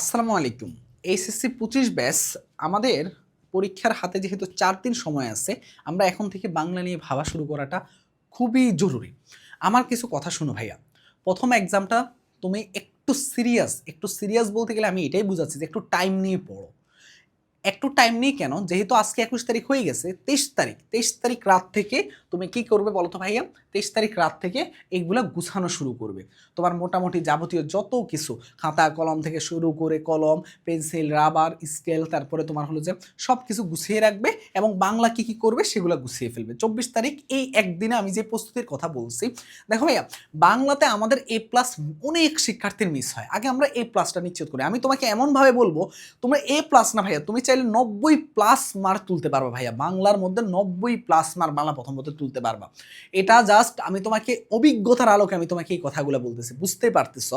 আসসালামু আলাইকুম। এইচএসসি পঁচিশ ব্যাস আমাদের পরীক্ষার হাতে যেহেতু চার দিন সময় আছে, আমরা এখন থেকে বাংলা নিয়ে ভাবা শুরু করাটা খুবই জরুরি। আমার কিছু কথা শুনো ভাইয়া। প্রথম এক্সামটা তুমি একটু সিরিয়াস একটু সিরিয়াস বলতে গেলে আমি এটাই বুঝাচ্ছি যে একটু টাইম নিয়ে পড়ো। একটু টাইম নিয়ে কেন? যেহেতু আজকে একুশ তারিখ হয়ে গেছে, তেইশ তারিখ তেইশ তারিখ রাত থেকে তুমি কি করবে বলো তো ভাইয়া? তেইশ তারিখ রাত থেকে এইগুলা গুছানো শুরু করবে। তোমার মোটামুটি যাবতীয় যত কিছু, খাতা, কলম থেকে শুরু করে কলম, পেন্সিল, রাবার, স্কেল, তারপরে তোমার হলো যে সব কিছু গুছিয়ে রাখবে এবং বাংলা কি কি করবে সেগুলো গুছিয়ে ফেলবে। চব্বিশ তারিখ এই একদিনে আমি যে প্রস্তুতির কথা বলছি, দেখো ভাইয়া, বাংলাতে আমাদের এ প্লাস অনেক শিক্ষার্থীর মিস হয়। আগে আমরা এ প্লাসটা নিশ্চিত করি। আমি তোমাকে এমনভাবে বলব, তোমরা এ প্লাস না ভাইয়া, তুমি চাইলে নব্বই প্লাস মার্ক তুলতে পারবা ভাইয়া। বাংলার মধ্যে নব্বই প্লাস মার্ক বাংলা প্রথম পথে তুলতে পারবা। এটা জাস্ট আমি তোমাকে অভিজ্ঞতার আলোকে আমি তোমাকে এই কথাগুলো বলতেছি। বুঝতে পারতেছ?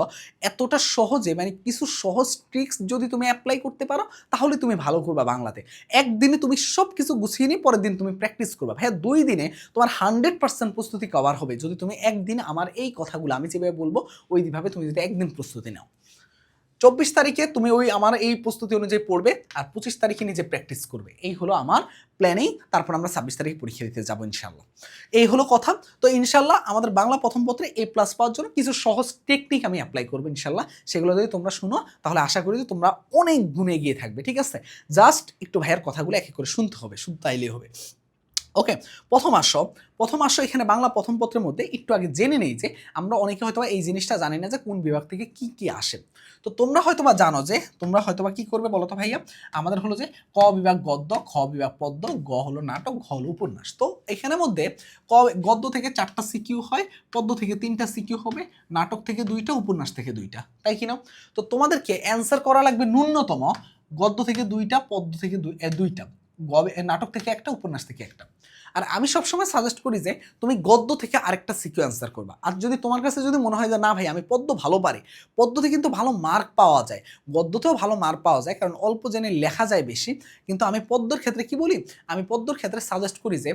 এতটা সহজে মানে কিছু সহজ ট্রিক্স যদি তুমি অ্যাপ্লাই করতে পারো, তাহলে তুমি ভালো করবা বাংলাতে। একদিনে তুমি সব কিছু গুছিয়ে নিয়ে পরের দিন তুমি প্র্যাকটিস করবা। ভাইয়া, দুই দিনে তোমার হান্ড্রেড পার্সেন্ট প্রস্তুতি কভার হবে। যদি তুমি একদিন আমার এই কথাগুলো আমি যেভাবে বলব ওইভাবে তুমি যদি একদিন প্রস্তুতি নাও। চব্বিশ তারিখে তুমি ওই আমার এই প্রস্তুতি অনুযায়ী পড়বে আর পঁচিশ তারিখে নিজে প্র্যাকটিস করবে। এই হলো আমার প্ল্যানিং তারপর আমরা ছাব্বিশ তারিখে পরীক্ষা দিতে যাব ইনশাল্লাহ এই হলো কথা। তো ইনশাল্লাহ আমাদের বাংলা প্রথম পত্রে এ প্লাস পাওয়ার জন্য কিছু সহজ টেকনিক আমি অ্যাপ্লাই করব ইনশাল্লাহ সেগুলো যদি তোমরা শুনো, তাহলে আশা করি যে তোমরা অনেক গুণে গিয়ে থাকবে, ঠিক আছে? জাস্ট একটু ভাইয়ের কথাগুলো এক এক করে শুনতে হবে শুনতে হবে। ওকে প্রথম আসো। প্রথম আসো এখানে বাংলা প্রথম পত্রের মধ্যে। একটু আগে জেনে নেই যে আমরা অনেকে হয়তো এই জিনিসটা জানি না যে কোন বিভাগ থেকে কি কি আসে। তো তোমরা হয়তোবা জানো যে তোমরা হয়তোবা কি করবে বলো তো ভাইয়া? আমাদের হলো যে ক বিভাগ গদ্য, খ বিভাগ পদ্য, গ হলো নাটক, ঘ হলো উপন্যাস। তো এখানের মধ্যে ক, গদ্য থেকে চারটা সিকিউ হয়, পদ্য থেকে তিনটা সিকিউ হবে, নাটক থেকে দুইটা, উপন্যাস থেকে দুইটা। তাই কি না? তো তোমাদেরকে অ্যান্সার করা লাগবে ন্যূনতম গদ্য থেকে দুইটা, পদ্য থেকে দুই দুইটা। গবে- নাটক থেকে একটা উপন্যাস থেকে একটা। আর আমি সবসময় সাজেস্ট করি যে তুমি গদ্য থেকে আরেকটা সিকিউ অ্যান্সার করবা। আর যদি তোমার কাছে যদি মনে হয় যে, না ভাই, আমি পদ্য ভালো পারি। পদ্যতে কিন্তু ভালো মার্ক পাওয়া যায়। গদ্যতেও ভালো মার্ক পাওয়া যায়, কারণ অল্প জেনে লেখা যায় বেশি। কিন্তু আমি পদ্মর ক্ষেত্রে কি বলি? আমি পদ্মর ক্ষেত্রে সাজেস্ট করি যে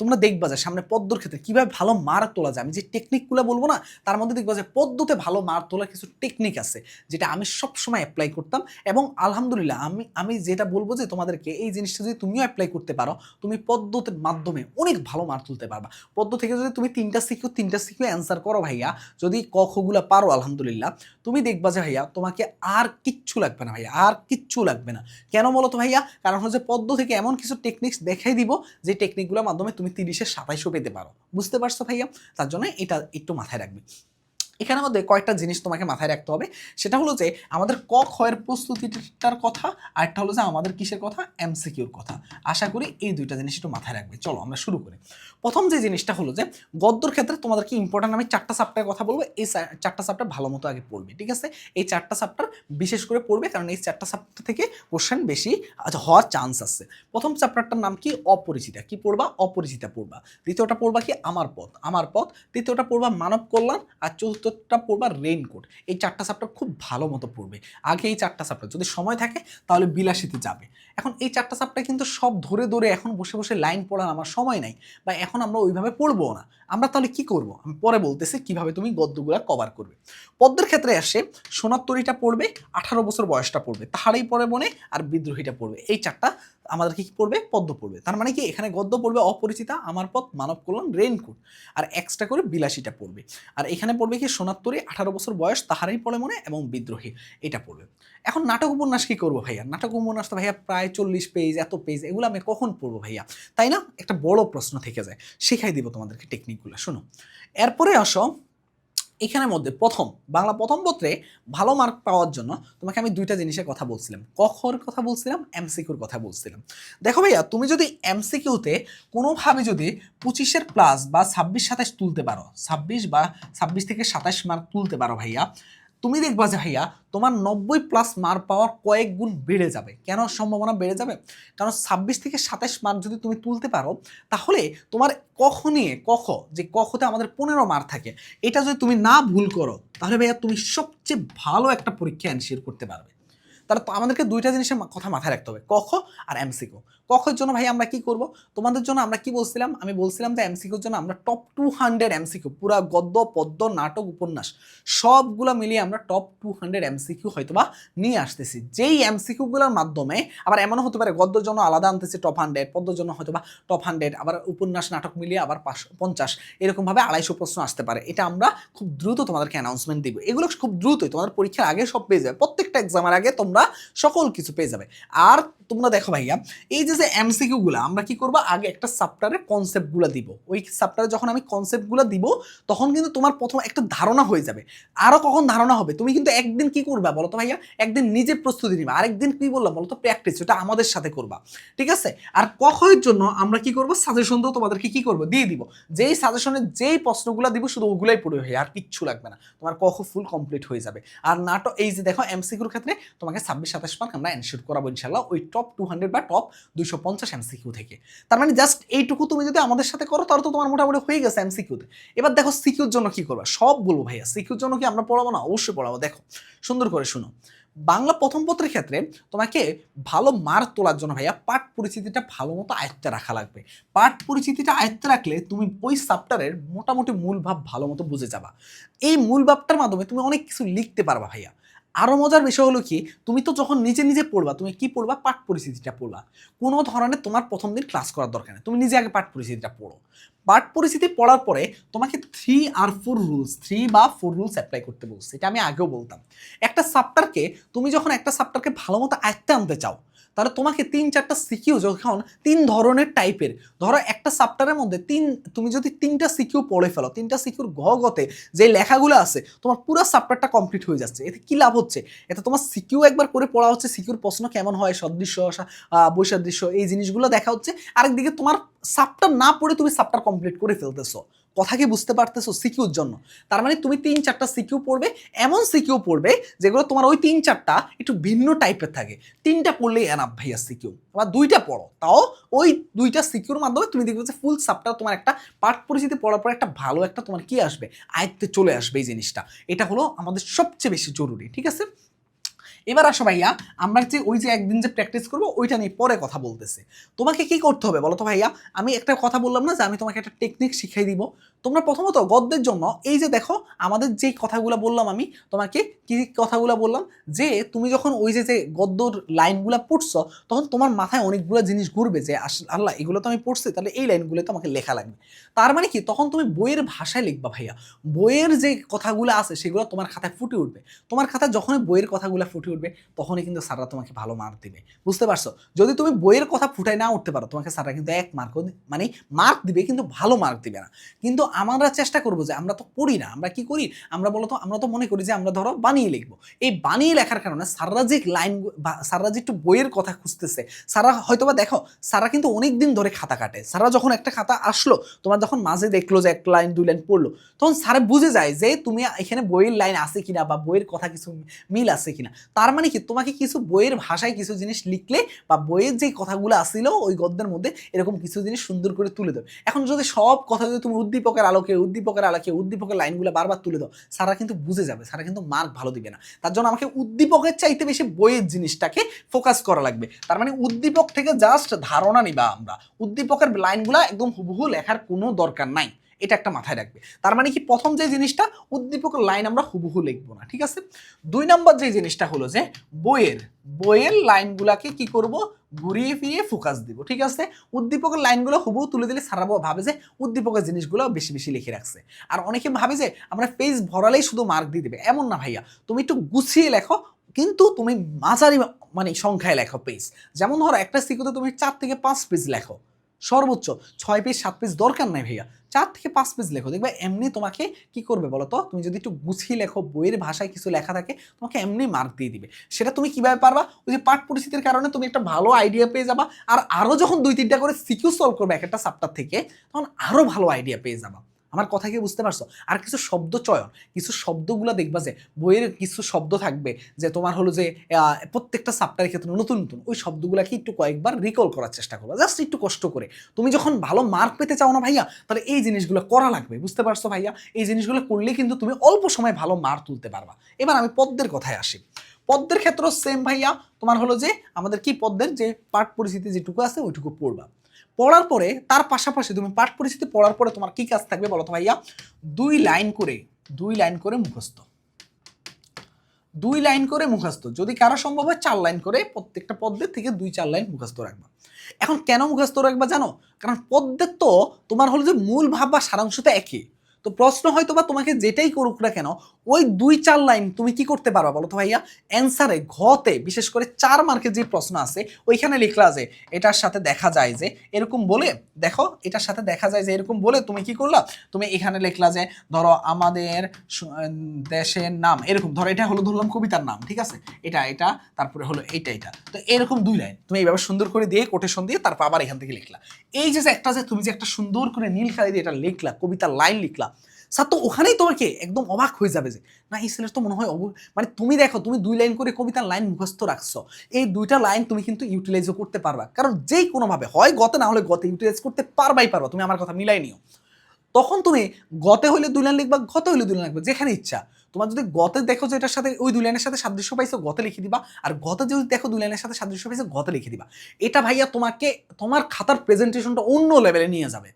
তোমরা দেখবা যে সামনে পদ্মর ক্ষেত্রে কীভাবে ভালো মার্ক তোলা যায়। আমি যে টেকনিকগুলো বলব না, তার মধ্যে দেখবা যে পদ্মতে ভালো মার্ক তোলার কিছু টেকনিক আছে, যেটা আমি সবসময় অ্যাপ্লাই করতাম। এবং আলহামদুলিল্লাহ, আমি আমি যেটা বলব যে তোমাদেরকে, এই জিনিসটা যদি তুমিও অ্যাপ্লাই করতে পারো, তুমি পদ্মতের মাধ্যমে অনেক ভালো মার্ক তুলতে পারবা। পদ্ম থেকে যদি তুমি তিনটা সিকিউ তিনটা সিকিউ অ্যান্সার করো ভাইয়া, যদি ক খগুলা পারো, আলহামদুলিল্লাহ, তুমি দেখবা যে ভাইয়া তোমাকে আর কিচ্ছু লাগবে না ভাইয়া, আর কিচ্ছু লাগবে না। কেন বলো তো ভাইয়া? কারণ হচ্ছে পদ্ম থেকে এমন কিছু টেকনিক্স দেখাই দিব, যে টেকনিকগুলোর মাধ্যমে তুমি তিরিশে সাতাইশও পেতে পারো। বুঝতে পারছ ভাইয়া? তার জন্য এটা একটু মাথায় রাখবে। এখানের মধ্যে কয়েকটা জিনিস তোমাকে মাথায় রাখতে হবে। সেটা হলো যে আমাদের ক ক্ষয়ের প্রস্তুতিটার কথা আর একটা হলো যে আমাদের কিসের কথা? এমসিকিউর কথা। আশা করি এই দুইটা জিনিস একটু মাথায় রাখবে। চলো আমরা শুরু করি। প্রথম যে জিনিসটা হলো যে গদ্যর ক্ষেত্রে তোমাদেরকে ইম্পর্টেন্ট আমি চারটা সাপ্টার কথা বলব। এই চারটা সাপ্টার ভালো মতো আগে পড়বে ঠিক আছে? এই চারটা সাপ্টার বিশেষ করে পড়বে কারণ এই চারটা সাপ্টার থেকে কোশ্চেন বেশি আচ্ছা, হওয়ার চান্স আছে। প্রথম চ্যাপ্টারটার নাম কি? অপরিচিতা। কি পড়বা? অপরিচিতা পড়বা। দ্বিতীয়টা পড়বা কি? আমার পথ। আমার পথ। তৃতীয়টা পড়বা মানব কল্যাণ। আর চতুর্থটা পড়বা রেইনকোট এই চারটা চ্যাপ্টার খুব ভালো মতো পড়বে। আগে এই চারটা চ্যাপ্টার যদি সময় থাকে, তাহলে বিলাসিতে যাবে। এখন এই চারটা চ্যাপ্টার কিন্তু সব ধরে ধরে এখন বসে বসে লাইন পড়ার আমার সময় নাই বা এখন আমরা ওইভাবে পড়ব না। আমরা তাহলে কি করব? আমি পরে বলতেছি কীভাবে তুমি গদ্যগুলা কভার করবে। পদ্মের ক্ষেত্রে আসে, সোনার তরিটা পড়বে, আঠারো বছর বয়সটা পড়বে, তাহারাই পড়ে মনে আর বিদ্রোহীটা পড়বে। এই চারটা আমাদেরকে কি পড়বে? পদ্ম পড়বে। তার মানে কি এখানে গদ্য পড়বে অপরিচিতা, আমার পথ, মানব কল্যাণ রেইনকোট আর এক্সট্রা করে বিলাসীটা পড়বে। আর এখানে পড়বে কি সোনাত্তরী আঠারো বছর বয়স, তাহারাই পড়ে মনে এবং বিদ্রোহী, এটা পড়বে। এখন নাটক উপন্যাস কি করব ভাইয়া? নাটক উপন্যাস তো ভাইয়া প্রায় চল্লিশ পেজ এত পেজ এগুলো আমি কখন পড়ব ভাইয়া? তাই না? একটা বড় প্রশ্ন থেকে যায়। শিখাই দিব তোমাদেরকে টেকনিকগুলো শোনো। এরপরে আসো, এখানের মধ্যে প্রথম, বাংলা প্রথম পত্রে ভালো মার্ক পাওয়ার জন্য তোমাকে আমি দুইটা জিনিসের কথা বলছিলাম। কখর কথা বলছিলাম এমসিকিউর কথা বলছিলাম। দেখো ভাইয়া, তুমি যদি এমসিকিউতে কোনোভাবে যদি পঁচিশের প্লাস বা ছাব্বিশ সাতাশ তুলতে পারো, ছাব্বিশ বা ছাব্বিশ থেকে সাতাশ মার্ক তুলতে পারো ভাইয়া তুমি দেখবা যে ভাইয়া, তোমার নব্বই প্লাস মার্ক পাওয়ার কয়েক গুণ বেড়ে যাবে। কেন সম্ভাবনা বেড়ে যাবে? কারণ ছাব্বিশ থেকে সাতাশ মার্ক যদি তুমি তুলতে পারো, তাহলে তোমার কখ নিয়ে কখ, যে কখতে আমাদের পনেরো মার্ক থাকে, এটা যদি তুমি না ভুল করো, তাহলে ভাইয়া তুমি সবচেয়ে ভালো একটা পরীক্ষা অ্যানসিয়ার করতে পারবে। তাহলে আমাদেরকে দুইটা জিনিসের কথা মাথায় রাখতে হবে, কখ আর এমসিকিউ কখের জন্য ভাই আমরা কি করব? তোমাদের জন্য আমরা কি বলছিলাম? আমি বলছিলাম যে এমসিকিউর জন্য আমরা টপ টু হান্ড্রেড এমসিকিউ পুরা গদ্য, পদ্য, নাটক, উপন্যাস, সবগুলো মিলিয়ে আমরা টপ টু হান্ড্রেড এমসিকিউ হয়তোবা নিয়ে আসতেছি। যেই এমসিকিউগুলোর মাধ্যমে আবার এমনও হতে পারে, গদ্যর জন্য আলাদা আনতেছি টপ হান্ড্রেড পদ্যর জন্য হয়তোবা টপ হান্ড্রেড আবার উপন্যাস, নাটক মিলিয়ে আবার পাঁচশো, পঞ্চাশ, এরকমভাবে আড়াইশো প্রশ্ন আসতে পারে। এটা আমরা খুব দ্রুত তোমাদেরকে অ্যানাউন্সমেন্ট দিব। এগুলো খুব দ্রুতই তোমাদের পরীক্ষার আগে সব পেয়ে যাবে। প্রত্যেকটা এক্সামের আগে তোমরা সকল কিছু পেয়ে যাবে। আর তোমরা দেখো ভাইয়া, এই যে যে এমসিকিউগুলো আমরা কি করব? আগে একটা সাপ্টারের কনসেপ্টগুলো দিব। ওই সাপ্টারে যখন আমি কনসেপ্টগুলো দিব, তখন কিন্তু তোমার প্রথম একটা ধারণা হয়ে যাবে। আরও কখন ধারণা হবে? তুমি কিন্তু একদিন কি করবা বলো তো ভাইয়া? একদিন নিজে প্রস্তুতি নিবা। আরেকদিন কি বললাম বলো তো? প্র্যাকটিস ওটা আমাদের সাথে করবা। ঠিক আছে? আর কখের জন্য আমরা কি করব? সাজেশন তো তোমাদেরকে কি করব? দিয়ে দিব। যেই সাজেশনে যেই প্রশ্নগুলো দিব, শুধু ওগুলাই পড়ে হয়ে, আর কিচ্ছু লাগবে না। তোমার কখ ফুল কমপ্লিট হয়ে যাবে। আর নাটক, এই যে দেখো এমসিকিউর ক্ষেত্রে তোমাকে ছাব্বিশ, সাতাশ মার্ক আমরা এনশিওর করাবো ইনশাল্লাহ ওই টপ টু হান্ড্রেড বা টপ দুইশো পঞ্চাশ এমসিকিউ থেকে। তার মানে জাস্ট এইটুকু তুমি যদি আমাদের সাথে করো, তাহলে তো তোমার মোটামুটি হয়ে গেছে এমসিকিউতে এবার দেখো সিকিউর জন্য কি করবা? সব বলব ভাইয়া সিকিউর জন্য কি আমরা পড়াবো না? অবশ্যই পড়াবো। দেখো, সুন্দর করে শুনো। বাংলা প্রথম পত্রের ক্ষেত্রে তোমাকে ভালো মার্ক তোলার জন্য ভাইয়া পাঠ পরিচিতিটা ভালো মতো আয়ত্তে রাখা লাগবে। পাঠ পরিচিতিটা আয়ত্তে রাখলে তুমি ওই সাপ্টারের মোটামুটি মূল ভাব ভালো মতো বুঝে যাবা। এই মূল ভাবটার মাধ্যমে তুমি অনেক কিছু লিখতে পারবা ভাইয়া। আরও মজার বিষয় হলো কি, তুমি তো যখন নিজে নিজে পড়বা, তুমি কি পড়বা? পাঠ পরিস্থিতিটা পড়বা। কোনো ধরনের তোমার প্রথম দিন ক্লাস করার দরকার নেই। তুমি নিজে আগে পাঠ পরিস্থিতিটা পড়ো। পাঠ পরিস্থিতি পড়ার পরে তোমাকে থ্রি আর ফোর রুলস থ্রি বা ফোর রুলস অ্যাপ্লাই করতে বলছে। এটা আমি আগেও বলতাম। একটা সাপ্টারকে তুমি যখন একটা সাপ্টারকে ভালো মতো আয়ত্তে আনতে চাও তাহলে তোমাকে তিন চারটা সিকিউ যখন তিন ধরনের টাইপের ধরো একটা সাপ্টারের মধ্যে তিন, তুমি যদি তিনটা সিকিউ পড়ে ফেলো, তিনটা সিকিউর গতে যে লেখাগুলো আছে, তোমার পুরো সাপ্টারটা কমপ্লিট হয়ে যাচ্ছে। এতে কী লাভ হচ্ছে? এতে তোমার সিকিউ একবার করে পড়া হচ্ছে সিকিউর প্রশ্ন কেমন হয়, সদৃশ্য বৈসাদৃশ্য, এই জিনিসগুলো দেখা হচ্ছে। আরেকদিকে তোমার সাপ্টার না পড়ে তুমি সাপ্টার কমপ্লিট করে ফেলতেছো। কথা কি বুঝতে পারতেছো সিকিউর জন্য। তার মানে তুমি তিন চারটা সিকিউ পড়বে, এমন সিকিউ পড়বে যেগুলো তোমার ওই তিন চারটা একটু ভিন্ন টাইপের থাকে। তিনটা পড়লেই এনাফ ভাইয়া সিকিউ। আবার দুইটা পড়ো। তাও ওই দুইটা সিকিউর মাধ্যমে তুমি দেখবে যে ফুল সাপটা তোমার একটা পাঠ পরিচিতি পড়ার পর একটা ভালো একটা তোমার কি আসবে? আয়ত্তে চলে আসবে এই জিনিসটা। এটা হলো আমাদের সবচেয়ে বেশি জরুরি, ঠিক আছে? এবার আসো ভাইয়া, আমরা যে ওই যে একদিন যে প্র্যাকটিস করব, ওইটা নিয়ে পরে কথা বলতেছে। তোমাকে কি করতে হবে বলো তো ভাইয়া? আমি একটা কথা বললাম না যে আমি তোমাকে একটা টেকনিক শিখাই দিব। তোমরা প্রথমত গদ্যের জন্য এই যে দেখো, আমাদের যে কথাগুলো বললাম আমি, তোমাকে কি কথাগুলো বললাম? যে তুমি যখন ওই যে যে গদ্যর লাইনগুলো পড়ছো, তখন তোমার মাথায় অনেকগুলো জিনিস ঘুরবে যে আল্লাহ, এগুলো তো আমি পড়ছি, তাহলে এই লাইনগুলো তো আমাকে লেখা লাগবে। তার মানে কি, তখন তুমি বইয়ের ভাষায় লিখবা ভাইয়া। বইয়ের যে কথাগুলো আছে, সেগুলো তোমার খাতায় ফুটে উঠবে। তোমার খাতায় যখনই বইয়ের কথাগুলো ফুটে উঠবে তখনই কিন্তু স্যাররা তোমাকে ভালো মার্ক দিবে। বুঝতে পারছ? যদি তুমি বইয়ের কথা ফুটাই না উঠতে পারো, তোমাকে স্যাররা কিন্তু এক মার্ক মানে মার্ক দিবে, কিন্তু ভালো মার্ক দিবে না। কিন্তু আমরা চেষ্টা করব যে আমরা তো পড়ি না, আমরা কি করি? আমরা বলতো আমরা তো মনে করি যে আমরা ধরো বানিয়ে লিখব। এই বানিয়ে লেখার কারণে স্যাররা যে লাইন স্যাররা যে একটু বইয়ের কথা খুঁজতেছে সারা হয়তোবা দেখো সারা কিন্তু অনেক দিন ধরে খাতা কাটে। সারা যখন একটা খাতা আসলো, তোমার যখন মাঝে দেখল যে এক লাইন দুই লাইন পড়ল, তখন স্যারে বুঝে যায় যে তুমি এখানে বইয়ের লাইন আছে কিনা বা বইয়ের কথা কিছু মিল আছে কিনা। তার মানে কি? তোমাকে কিছু বইয়ের ভাষায় কিছু জিনিস লিখলে বা বইয়ের যে কথাগুলো আসছিল ওই গদ্যের মধ্যে এরকম কিছু জিনিস সুন্দর করে তুলে দাও এখন যদি সব কথা যদি তুমি উদ্দীপকের আলোকে উদ্দীপকের আলোকে, উদ্দীপকের লাইনগুলো বারবার তুলে দাও সারা কিন্তু বুঝে যাবে, সারা কিন্তু মার্ক ভালো দিবে না। তার জন্য আমাকে উদ্দীপকের চাইতে বেশি বইয়ের জিনিসটাকে ফোকাস করা লাগবে। তার মানে উদ্দীপক থেকে জাস্ট ধারণা নিবা আমরা। উদ্দীপকের লাইনগুলো একদম হুবহু লেখার কোনো দরকার নাই। এটা একটা মাথায় রাখবে। তার মানে কি প্রথম যে জিনিসটা, উদ্দীপকের লাইন আমরা হুবহু লিখব না, ঠিক আছে? দুই নম্বর যে জিনিসটা হলো যে, বইয়ের বইয়ের লাইনগুলাকে কি করব? ঘুরিয়ে ফিরিয়ে ফোকাস দিব, ঠিক আছে? উদ্দীপকের লাইনগুলো হুবহু তুলে দিলে সারাবো ভাবে যে, উদ্দীপকের জিনিসগুলো বেশি বেশি লিখে রাখছে। আর অনেকে ভাবে যে, আমরা পেজ ভরালেই শুধু মার্ক দিয়ে দেবে। এমন না ভাইয়া, তুমি একটু গুছিয়ে লেখো, কিন্তু তুমি মাঝারি মানে সংখ্যায় লেখো পেজ যেমন ধরো, একটা সিকুতে তুমি চার থেকে পাঁচ পেজ লেখো। সর্বোচ্চ ছয় পেজ সাত পেজ দরকার নাই ভাইয়া। চার থেকে পাঁচ পেজ লেখো। দেখবে এমনি তোমাকে কি করবে বলো তো তুমি যদি একটু গুছিয়ে লেখো, বইয়ের ভাষায় কিছু লেখা থাকে, তোমাকে এমনি মার্ক দিয়ে দিবে। সেটা তুমি কীভাবে পারবা? ওই যে পাঠ পরিস্থিতির কারণে তুমি একটা ভালো আইডিয়া পেয়ে যাবা, আর আরও যখন দুই তিনটা করে সিকিউ সলভ করবে এক একটা সাপ্টার থেকে, তখন আরও ভালো আইডিয়া পেয়ে যাবা। আমার কথা কি বুঝতে পারছ? আর কিছু শব্দ চয়ন, কিছু শব্দগুলো দেখবা যে বইয়ের কিছু শব্দ থাকবে যে তোমার হলো যে প্রত্যেকটা সাপ্টারের ক্ষেত্রে নতুন নতুন, ওই শব্দগুলোকে একটু কয়েকবার রিকল করার চেষ্টা করবা। জাস্ট একটু কষ্ট করে। তুমি যখন ভালো মার্ক পেতে চাও না ভাইয়া, তাহলে এই জিনিসগুলো করা লাগবে, বুঝতে পারছ ভাইয়া? এই জিনিসগুলো করলে কিন্তু তুমি অল্প সময় ভালো মার্ক তুলতে পারবা। এবার আমি পদ্মের কথায় আসি। পদ্মের ক্ষেত্রেও সেম ভাইয়া, তোমার হলো যে আমাদের কি পদ্মের যে পাঠ পরিস্থিতি যেটুকু আছে ওইটুকু পড়বা। পড়ার পরে, তার পাশাপাশি তুমি পাঠ পরিস্থিতি পড়ার পরে তোমার কি কাজ থাকবে বলো তো ভাইয়া? দুই লাইন করে, দুই লাইন করে মুখস্থ। দুই লাইন করে মুখস্থ। যদি কারও সম্ভব হয়, চার লাইন করে প্রত্যেকটা পদ্মের থেকে দুই, চার লাইন মুখস্থ রাখবা। এখন কেন মুখস্থ রাখবা জানো? কারণ পদ্মের তো তোমার হলো যে মূল ভাব বা সারাংশটা একই। তো প্রশ্ন হয়তো বা তোমাকে যেটাই করুক না কেন, ওই দুই চার লাইন তুমি কি করতে পারবা বলো তো ভাইয়া? অ্যান্সারে ঘতে, বিশেষ করে চার মার্কের যে প্রশ্ন আছে, ওইখানে লিখলা যে এটার সাথে দেখা যায় যে এরকম বলে, দেখো এটার সাথে দেখা যায় যে এরকম বলে তুমি কি করলা? তুমি এখানে লিখলা যে ধরো আমাদের দেশের নাম, এরকম ধরো এটা হলো ধরলাম কবিতার নাম, ঠিক আছে? এটা এটা, তারপরে হলো এইটা এটা তো এরকম দুই লাইন, তুমি এইভাবে সুন্দর করে দিয়ে কোটেশন দিয়ে তারপর আবার এখান থেকে লিখলা। এই যে একটা যে তুমি যে একটা সুন্দর করে নীল খালি দিয়ে এটা লিখলা, কবিতার লাইন লিখলা স্যার তো ওখানেই তোমাকে একদম অবাক হয়ে যাবে যে, না, এই ছেলের তো মনে হয় মানে তুমি দেখো, তুমি দুই লাইন করে কবিতার লাইন মুখস্থ রাখছো। এই দুইটা লাইন তুমি কিন্তু ইউটিলাইজও করতে পারবা। কারণ যেই কোনোভাবে, হয় গতে, না হলে গতে ইউটিলাইজ করতে পারবাই পারবা, তুমি আমার কথা মিলাই নিও। তখন তুমি গতে হইলে দুই লাইন লিখবা, গতে হইলে দুই লাইন লিখবা, যেখানে ইচ্ছা। তোমার যদি গতে দেখো যে এটার সাথে, ওই দুই লাইনের সাথে সাদৃশ্য পাইছো, গতে লিখে দিবা। আর গতে যদি দেখো দুই লাইনের সাথে সাদৃশ্য পাইছো, গতে লিখে দিবা। এটা ভাইয়া তোমাকে, তোমার খাতার প্রেজেন্টেশনটা অন্য লেভেলে নিয়ে যাবে।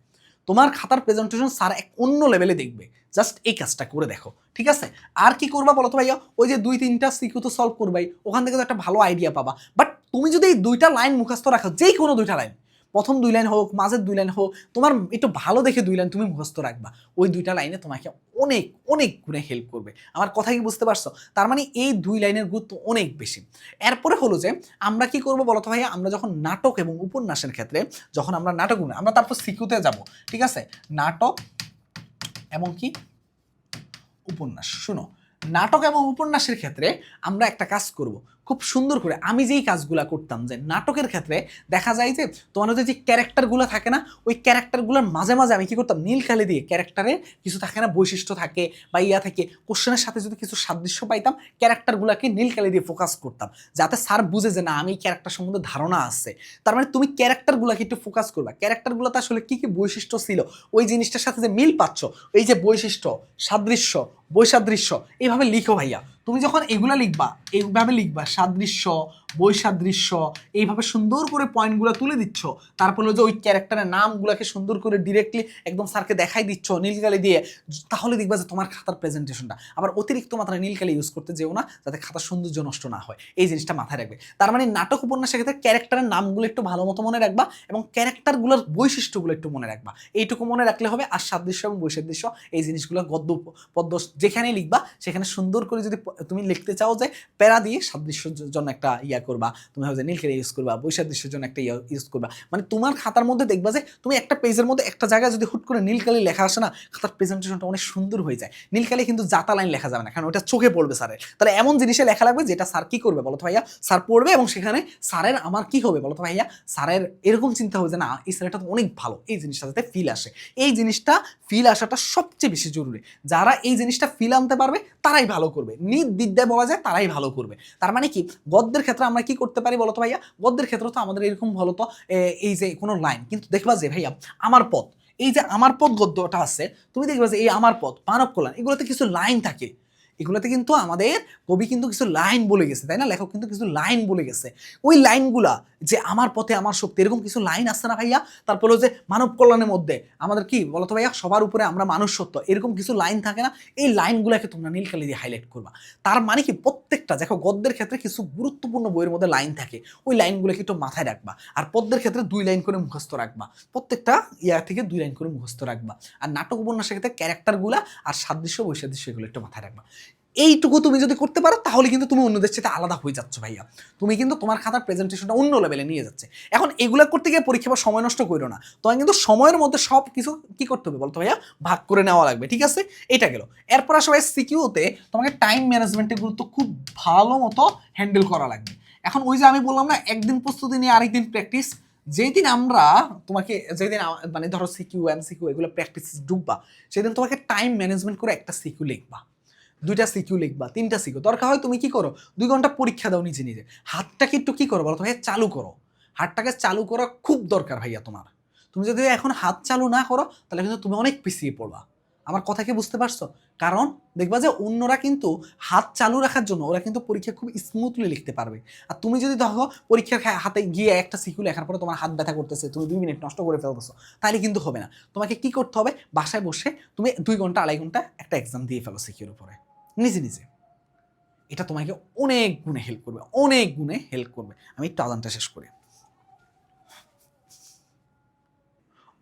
তোমার খাতার প্রেজেন্টেশন স্যার এক অন্য লেভেলে দেখবে। জাস্ট এই কাজটা করে দেখো, ঠিক আছে? আর কি করবা বলো তো ভাইয়া? ওই যে দুই, তিনটা সিকিউ তো সলভ করবাই, ওখান থেকে তো একটা ভালো আইডিয়া পাবা। বাট তুমি যদি এই দুইটা লাইন মুখস্থ রাখো, যেই কোনো দুইটা লাইন প্রথম দুই লাইন হোক, মাঝের দুই লাইন হোক, তোমার একটু ভালো দেখে দুই লাইন তুমি মুখস্থ রাখবা। ওই দুইটা লাইনে তোমাকে অনেক অনেক গুণে হেল্প করবে। আমার কথা কি বুঝতে পারছ? তার মানে এই দুই লাইনের গুরুত্ব অনেক বেশি। এরপরে হলো যে, আমরা কি করব বলতো ভাইয়া? আমরা যখন নাটক এবং উপন্যাসের ক্ষেত্রে, যখন আমরা নাটক আমরা তারপর সিকুতে যাব, ঠিক আছে? নাটক এবং কি? উপন্যাস। শুনো, নাটক এবং উপন্যাসের ক্ষেত্রে আমরা একটা কাজ করব। খুব সুন্দর করে আমি যেই কাজগুলা করতাম যে নাটকের ক্ষেত্রে দেখা যায় যে তোমার যে ক্যারেক্টারগুলো থাকে না, ওই ক্যারেক্টারগুলোর মাঝে মাঝে আমি কী করতাম, নীল কালি দিয়ে ক্যারেক্টারে কিছু থাকে না, বৈশিষ্ট্য থাকে বা ইয়া থাকে, কোশ্চেনের সাথে যদি কিছু সাদৃশ্য পাইতাম, ক্যারেক্টারগুলোকে নীল কালি দিয়ে ফোকাস করতাম, যাতে স্যার বুঝে যে না, আমি এই ক্যারেক্টার সম্বন্ধে ধারণা আছে। তার মানে তুমি ক্যারেক্টারগুলোকে একটু ফোকাস করবা। ক্যারেক্টারগুলোতে আসলে কী কী বৈশিষ্ট্য ছিল? ওই জিনিসটার সাথে যে মিল পাচ্ছ, এই যে বৈশিষ্ট্য, সাদৃশ্য, বৈসাদৃশ্য, এইভাবে লিখো ভাইয়া। তুমি যখন এগুলা লিখবা এইভাবে লিখবা সাদৃশ্য বৈসাদৃশ্য, এইভাবে সুন্দর করে পয়েন্টগুলো তুলে দিচ্ছ। তারপর যে ওই ক্যারেক্টারের নামগুলোকে সুন্দর করে ডিরেক্টলি একদম স্যারকে দেখাই দিচ্ছ নীলকালি দিয়ে, তাহলে দেখবা যে তোমার খাতার প্রেজেন্টেশনটা আবার অতিরিক্ত মাত্রায় নীলকালি ইউজ করতে যেও না, যাতে খাতার সৌন্দর্য নষ্ট না হয়। এই জিনিসটা মাথায় রাখবে। তার মানে নাটক উপন্যাসের ক্ষেত্রে ক্যারেক্টারের নামগুলো একটু ভালো মতো মনে রাখবা এবং ক্যারেক্টারগুলোর বৈশিষ্ট্যগুলো একটু মনে রাখবা। এইটুকু মনে রাখলে হবে আর সাদৃশ্য এবং বৈসাদৃশ্য, এই জিনিসগুলো গদ্য পদ্য যেখানে লিখবা, সেখানে সুন্দর করে যদি তুমি লিখতে চাও যে প্যারা দিয়ে সাদৃশ্যর জন্য একটা ইয়া করবা, তুমি হয়তো নীলকালি ইউজ করবা বৈসাদৃশ্যের জন্য একটা ইউজ করবা। মানে তোমার খাতার মধ্যে দেখবা যে, তুমি একটা পেজের মধ্যে একটা জায়গায় যদি হুট করে নীলকালি লেখা আসে না, খাতার প্রেজেন্টেশনটা অনেক সুন্দর হয়ে যায়। নীলকালি কিন্তু জাতা লাইন লেখা যাবে না, কারণ ওটা চোখে পড়বে স্যারের তাহলে এমন জিনিসে লেখা লাগবে যেটা স্যার কি করবে বলো তো ভাইয়া? স্যার পড়বে এবং সেখানে স্যারের আমার কি হবে বলো তো ভাইয়া? স্যারের এরকম চিন্তা হবে যে, না, এই স্যারটা তো অনেক ভালো, এই জিনিসটা যাতে ফিল আসে। এই জিনিসটা ফিল আসাটা সবচেয়ে বেশি জরুরি। যারা এই জিনিসটা ফিল আনতে পারবে, তারাই ভালো করবে। নির্দিদ্যায় বলা যায় তারাই ভালো করবে। তার মানে কি? গদ্যের ক্ষেত্রে আমরা কি করতে পারি বলতো ভাইয়া? গদ্যের ক্ষেত্রে তো আমাদের এরকম বলতো এই যে কোনো লাইন কিন্তু দেখবা যে ভাইয়া, আমার পথ, এই যে আমার পথ গদ্যটা আছে, তুমি দেখবা যে এই আমার পথ, মানব কল্যাণ, এগুলোতে কিছু লাইন থাকে। এগুলোতে কিন্তু আমাদের কবি কিন্তু কিছু লাইন বলে গেছে, তাই না? লেখক কিন্তু কিছু লাইন বলে গেছে। ওই লাইনগুলা যে আমার পথে আমার শক্তি, এরকম কিছু লাইন আসছে না ভাইয়া? তারপর যে মানব কল্যাণের মধ্যে, আমাদের কি বলতো ভাইয়া? সবার উপরে আমরা মানুষ সত্য এরকম কিছু লাইন থাকে না? এই লাইনগুলোকে তোমরা নীলকালি দিয়ে হাইলাইট করবা। তার মানে কি প্রত্যেকটা, দেখো গদ্যের ক্ষেত্রে কিছু গুরুত্বপূর্ণ বইয়ের মধ্যে লাইন থাকে, ওই লাইনগুলোকে একটু মাথায় রাখবা। আর পদ্মের ক্ষেত্রে দুই লাইন করে মুখস্থ রাখবা। প্রত্যেকটা ইয়া থেকে দুই লাইন করে মুখস্থ রাখবা। আর নাটক উপন্যাসের ক্ষেত্রে ক্যারেক্টারগুলা আর সাদৃশ্য, বৈসাদৃশ্য এগুলো একটু মাথায় রাখবা। এইটুকু তুমি যদি করতে পারো, তাহলে কিন্তু তুমি অন্যদের সাথে আলাদা হয়ে যাচ্ছ ভাইয়া। তুমি কিন্তু তোমার খাতার প্রেজেন্টেশনটা অন্য লেভেলে নিয়ে যাচ্ছে। এখন এগুলা করতে গিয়ে পরীক্ষা বা সময় নষ্ট করো না। তোমার কিন্তু সময়ের মধ্যে সব কিছু কি করতে হবে বলতো ভাইয়া? ভাগ করে নেওয়া লাগবে, ঠিক আছে? এটা গেল। এরপর আসলে সিকিউতে তোমাকে টাইম ম্যানেজমেন্টের গুরুত্ব খুব ভালো মতো হ্যান্ডেল করা লাগবে। এখন ওই যে আমি বললাম না, একদিন প্রস্তুতি নিয়ে আরেকদিন প্র্যাকটিস যেই দিন আমরা তোমাকে, যেদিন মানে ধরো সিকিউ এম সিকিউ এগুলো প্র্যাকটিস ডুববা সেদিন তোমাকে টাইম ম্যানেজমেন্ট করে একটা সিকিউ লিখবা। দুইটা সিকিউ লিখবা, তিনটা সিকিউ। দরকার হয় তুমি কি করো? দুই ঘণ্টা পরীক্ষা দাও নিজে নিজে। হাতটাকে একটু কি করো বলো তো ভাইয়া? চালু করো। হাতটাকে চালু করা খুব দরকার ভাইয়া তোমার। তুমি যদি এখন হাত চালু না করো, তাহলে কিন্তু তুমি অনেক পিছিয়ে পড়বা। আমার কথা কি বুঝতে পারছ? কারণ দেখবা যে অন্যরা কিন্তু হাত চালু রাখার জন্য ওরা কিন্তু পরীক্ষা খুব স্মুথলি লিখতে পারবে। আর তুমি যদি দেখো পরীক্ষার হাতে গিয়ে একটা সিকিউ লেখার পরে তোমার হাত ব্যথা করতেছে, তুমি দুই মিনিট নষ্ট করে ফেলতেছো তাহলে কিন্তু হবে না। তোমাকে কি করতে হবে? বাসায় বসে তুমি দুই ঘণ্টা, আড়াই ঘণ্টা একটা এক্সাম দিয়ে ফেলো সিকিউর উপরে। নিজে নিজে। এটা তোমাকে অনেক গুণে হেল্প করবে, অনেক গুণে হেল্প করবে। আমি একটু আদানটা শেষ করি।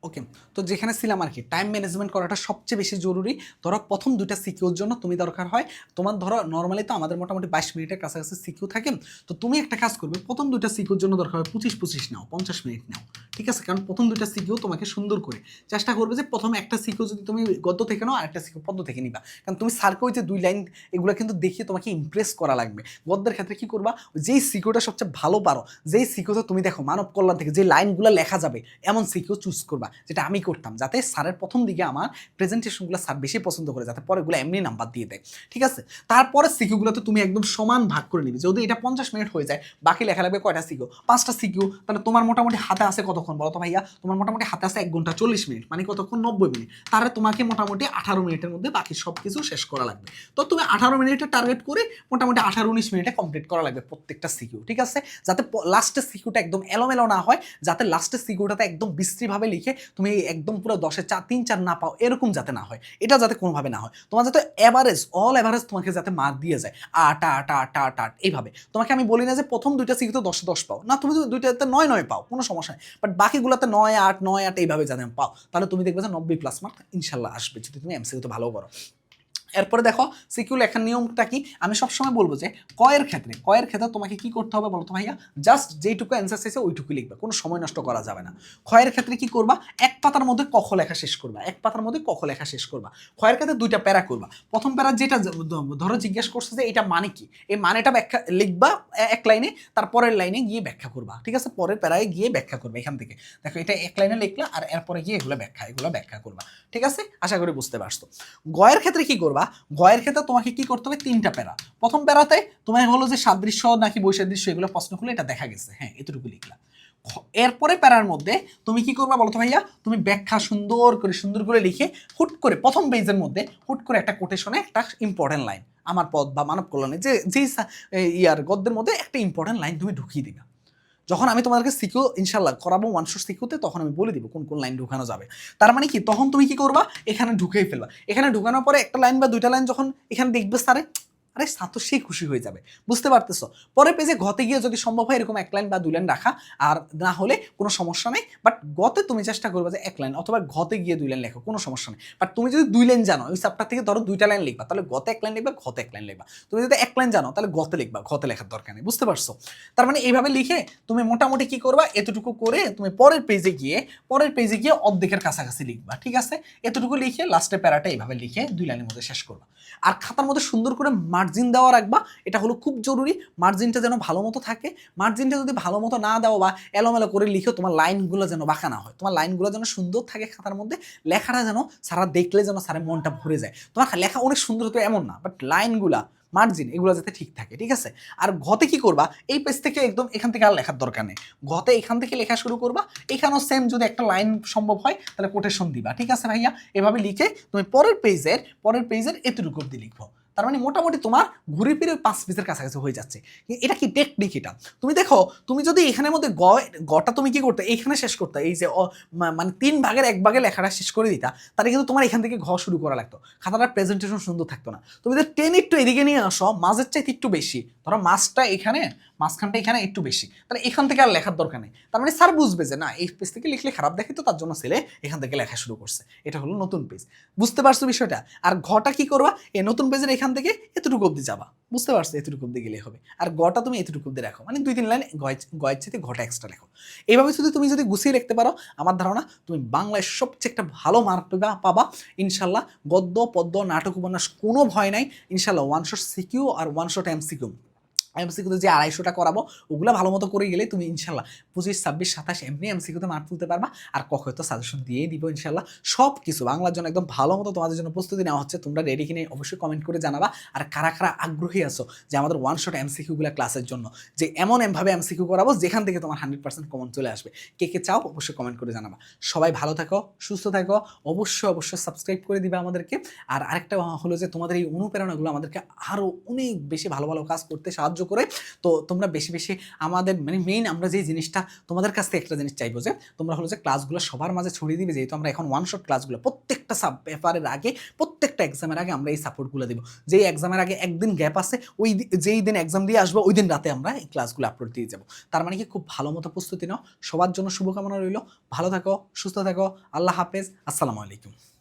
ওকে তো যেখানে ছিলাম আর কি টাইম ম্যানেজমেন্ট করাটা সবচেয়ে বেশি জরুরি। ধরো প্রথম দুইটা সিকিউর জন্য তুমি দরকার হয়, তোমার ধরো নর্মালি তো আমাদের মোটামুটি বাইশ মিনিটের কাছাকাছি সিকিউ থাকে। তো তুমি একটা কাজ করবে, প্রথম দুইটা সিকিউর জন্য দরকার হয় পঁচিশ পঁচিশ নাও, পঞ্চাশ মিনিট নাও, ঠিক আছে? কারণ প্রথম দুইটা সিকিউ তোমাকে সুন্দর করে চেষ্টা করবে যে প্রথম একটা সিকিউ যদি তুমি গদ্য থেকে নাও, আরেকটা সিকিউ পদ্ম থেকে নিবা। কারণ তুমি সার্কে ওই যে দুই লাইন এগুলো কিন্তু দেখিয়ে তোমাকে ইমপ্রেস করা লাগবে। গদ্যের ক্ষেত্রে কি করবা যেই সিকিউটা সবচেয়ে ভালো পারো, যেই সিকিউটা তুমি দেখো মানব কল্যাণ থেকে যে লাইনগুলো লেখা যাবে, এমন সিকিউ চুজ করবা। যেটা আমি করতাম, যাতে স্যারের প্রথম দিকে আমার প্রেজেন্টেশনগুলো স্যার বেশি পছন্দ করে, যাতে পরেগুলো এমনি নাম্বার দিয়ে দেয়, ঠিক আছে? তারপরে সিকিউগুলোতে তুমি একদম সমান ভাগ করে নিবে, যদি এটা পঞ্চাশ মিনিট হয়ে যায়, বাকি লেখা লাগবে কয়টা সিকিউ পাঁচটা সিকিউ তাহলে তোমার মোটামুটি হাতে আছে কতক্ষণ বলো তো ভাইয়া? তোমার মোটামুটি হাতে আছে এক ঘণ্টা চল্লিশ মিনিট মানে কতক্ষণ? নব্বই মিনিট। তাহলে তোমাকে মোটামুটি আঠারো মিনিটের মধ্যে বাকি সব কিছু শেষ করা লাগবে। তো তুমি আঠারো মিনিটের টার্গেট করে মোটামুটি আঠারো উনিশ মিনিটে কমপ্লিট করা লাগবে প্রত্যেকটা সিকিউ ঠিক আছে? যাতে লাস্টের সিকিউটা একদম এলোমেলো না হয়, যাতে লাস্টের সিকিউটাতে একদম বিশ্রীভাবে লিখে তুমি একদম পুরো দশে চার, তিন, চার না পাও, এরকম যাতে না হয়। এটা যাতে কোনোভাবে না হয়। তোমার যাতে অ্যাভারেজ অল অ্যাভারেজ তোমাকে যাতে মার দিয়ে যায়। আট আট আট আট আট এইভাবে। তোমাকে আমি বলি না যে প্রথম দুইটা সিকিউতে দশে দশ পাও। না, তুমি দুইটা দুইটাতে নয় নয় পাও, কোনো সমস্যা নেই। বাট বাকিগুলোতে নয়, আট নয়, আট, এইভাবে যাতে পাও। তাহলে তুমি দেখবে যে নব্বই প্লাস মার্ক ইনশাল্লাহ আসবে। যদি তুমি এমসিকিউতে ভালো করো। এরপরে দেখো সিকিউ লেখার নিয়মটা কি? আমি সবসময় বলব যে কয়ের ক্ষেত্রে কয়ের ক্ষেত্রে তোমাকে কি করতে হবে বলো তো ভাইয়া? জাস্ট যেইটুকু অ্যান্সার চাইছে ওইটুকু লিখবে, কোনো সময় নষ্ট করা যাবে না। ক্ষয়ের ক্ষেত্রে কি করবা? এক পাতার মধ্যে কখ লেখা শেষ করবা, এক পাতার মধ্যে কখ লেখা শেষ করবা। ক্ষয়ের ক্ষেত্রে দুইটা প্যারা করবা। প্রথম প্যারা যেটা ধরো জিজ্ঞেস করছে যে এটা মানে কি? এই মানেটা ব্যাখ্যা লিখবা এক লাইনে তারপরের লাইনে গিয়ে ব্যাখ্যা করবা, ঠিক আছে? পরের প্যারায় গিয়ে ব্যাখ্যা করবে এখান থেকে। দেখো এটা এক লাইনে লিখলা আর এরপরে গিয়ে এগুলো ব্যাখ্যা এগুলো ব্যাখ্যা করবা, ঠিক আছে? আশা করি বুঝতে পারছ। গয়ের ক্ষেত্রে কি করবা? গয়ের ক্ষেত্রে তোমাকে কি করতে হবে? তিনটা প্যারা প্রথম প্যারাতে তোমার হলো যে সাদৃশ্য নাকি বৈসাদৃশ্য এগুলো প্রশ্ন করলে এটা দেখা গেছে। হ্যাঁ এতটুকু লিখলা এরপরে প্যারার মধ্যে তুমি কি করবা বলো তো ভাইয়া? তুমি ব্যাখ্যা সুন্দর করে সুন্দর করে লিখে হুট করে প্রথম পেজের মধ্যে হুট করে একটা কোটেশনে একটা ইম্পর্টেন্ট লাইন আমার পদ বা মানব কল্যাণে যে যেই ইয়ার গদ্যের মধ্যে একটা ইম্পর্টেন্ট লাইন তুমি ঢুকিয়ে দিবা। যখন আমি তোমাদেরকে সিকিউ ইনশাল্লাহ করাবো ওয়ান শট সিকিউতে, তখন আমি বলে দিব কোন কোন লাইন ঢুকানো যাবে। তার মানে কি? তখন তুমি কি করবা? এখানে ঢুকেই ফেলবা। এখানে ঢুকানোর পরে একটা লাইন বা দুইটা লাইন যখন এখানে দেখবে স্যারে আরে ছাত্র সেই খুশি হয়ে যাবে। বুঝতে পারতেছো? পরের পেজে ঘতে গিয়ে যদি সম্ভব হয় এরকম এক লাইন বা দুই লাইন রাখা, আর না হলে কোনো সমস্যা নেই। বাট গতে তুমি চেষ্টা করবে যে এক লাইন, অথবা ঘতে গিয়ে দুই লাইন লেখো, কোনো সমস্যা নেই। বাট তুমি যদি দুই লাইন জানো, ওই চ্যাপ্টার থেকে ধরো দুইটা লাইন লিখবা, তাহলে গতে এক লাইন লিখবা ঘতে এক লাইন লিখবা। তুমি যদি এক লাইন জানো, তাহলে গতে লিখবা ঘতে লেখার দরকার নেই, বুঝতে পারছ? তার মানে এইভাবে লিখে তুমি মোটামুটি কি করবা, এতটুকু করে তুমি পরের পেজে গিয়ে, পরের পেজে গিয়ে অর্ধেকের কাছাকাছি লিখবা, ঠিক আছে? এতটুকু লিখে লাস্টে প্যারাটা এইভাবে লিখে দুই লাইনের মধ্যে শেষ করবা। আর খাতার মধ্যে সুন্দর করে মার্জিন দেওয়া রাখবা, এটা হলো খুব জরুরি। মার্জিনটা যেন ভালো মতো থাকে। মার্জিনটা যদি ভালো মতো না দাও বা এলোমেলো করে লিখো, তোমার লাইনগুলো যেন বাঁকা না হয়। তোমার লাইনগুলো যেন সুন্দর থাকে খাতার মধ্যে, লেখাটা যেন সারা দেখলে যেন সারা মনটা ভরে যায়। তোমার লেখা অনেক সুন্দর হতো এমন না বাট লাইনগুলা মার্জিন এগুলো যাতে ঠিক থাকে, ঠিক আছে? আর ঘতে কি করবা? এই পেজ থেকে একদম এখান থেকে আর লেখার দরকার নেই। ঘতে এখান থেকে লেখা শুরু করবা। এখানেও সেম যদি একটা লাইন সম্ভব হয়, তাহলে কোটেশন দিবা, ঠিক আছে ভাইয়া? এভাবে লিখে তুমি পরের পেজের পরের পেজের এতটুকু অব্দি লিখব। তার মানে মোটামুটি তোমার ঘুরে ফিরে পাঁচ পিসের কাছাকাছি হয়ে যাচ্ছে। এটা কি টেকনিক এটা? তুমি দেখো, তুমি যদি এখানের মধ্যে গ, গটা তুমি কি করতে, এইখানে শেষ করতে, এই যে মানে তিন ভাগের এক ভাগে লেখাটা শেষ করে দিতা, তাহলে কিন্তু তোমার এখান থেকে ঘ শুরু করা লাগতো। খাতাটার প্রেজেন্টেশন সুন্দর থাকতো না। তুমি যদি টেন একটু এদিকে নিয়ে আসো, মাঝের চাইতে একটু বেশি ধরো মাছটা এখানে, মাঝখানটা এখানে একটু বেশি। তাহলে এখান থেকে আর লেখার দরকার নেই। তার মানে স্যার বুঝবে যে, না, এই পেজ থেকে লিখলে খারাপ দেখে তো তার জন্য ছেলে এখান থেকে লেখা শুরু করছে। এটা হলো নতুন পেজ বুঝতে পারছ বিষয়টা? আর ঘটা কি করবা? এই নতুন পেজের এখান থেকে এতটুকু অব্দি যাবা। বুঝতে পারছ? এতটুকু অব্দি গেলে হবে। আর গটা তুমি এতটুকু অব্দি রাখো। মানে দুই তিন লাইন গয়ের চেয়ে ঘটা এক্সট্রা লেখো। এইভাবে যদি তুমি যদি গুছিয়ে লিখতে পারো, আমার ধারণা তুমি বাংলায় সবচেয়ে একটা ভালো মার্ক পাবা পাবা। ইনশাল্লাহ গদ্য, পদ্য, নাটক, উপন্যাস কোনো ভয় নাই। ইনশাল্লাহ ওয়ান শট সিকিউ আর ওয়ান শট এম সিকিউ এমসিকিউতে যে আড়াইশোটা করাবো, ওগুলো ভালো মতো করে গেলে তুমি ইনশাল্লাহ পঁচিশ, ছাব্বিশ, সাতাশ এমনি এমসিকিউতে মার্ক তুলতে পারবা। আর কখন তো সাজেশন দিয়ে দিব ইনশাল্লাহ। সব কিছু বাংলার জন্য একদম ভালো মতো তোমাদের জন্য প্রস্তুতি নেওয়া হচ্ছে। তোমরা রেডি কিনে অবশ্যই কমেন্ট করে জানাবা। আর কারা কারা আগ্রহী আছো যে আমাদের ওয়ান শট এমসিকিউগুলো ক্লাসের জন্য, যে এমন এমভাবে এমসিকিউ করাবো যেখান থেকে তোমার হান্ড্রেড পার্সেন্ট কমন চলে আসবে, কে কে চাও অবশ্যই কমেন্ট করে জানাবা। সবাই ভালো থাকো, সুস্থ থাকো, অবশ্যই অবশ্যই সাবস্ক্রাইব করে দিবে আমাদেরকে। আর আরেকটা হলো যে তোমাদের এই অনুপ্রেরণাগুলো আমাদেরকে আরও অনেক বেশি ভালো ভালো কাজ করতে সাহায্য করে। তো তোমরা বেশি বেশি আমাদের মানে মেইন আমরা যে জিনিসটা তোমাদের কাছ থেকে একটা জিনিস চাইব যে, তোমরা হলো যে ক্লাসগুলো সবার মাঝে ছড়িয়ে দিবে, যেহেতু আমরা এখন ওয়ান শট ক্লাসগুলো প্রত্যেকটা সাব পেপারের আগে, প্রত্যেকটা এক্সামের আগে আমরা এই সাপোর্টগুলো দিব। যেই এক্সামের আগে একদিন গ্যাপ আছে, ওই যেই দিন এক্সাম দিয়ে আসব, ওই দিন রাতে আমরা এই ক্লাসগুলো আপলোড দিয়ে যাব। তার মানে কি খুব ভালো মতো প্রস্তুতি নাও। সবার জন্য শুভকামনা রইল। ভালো থাকো, সুস্থ থাকো। আল্লাহ হাফেজ। আসসালামু আলাইকুম।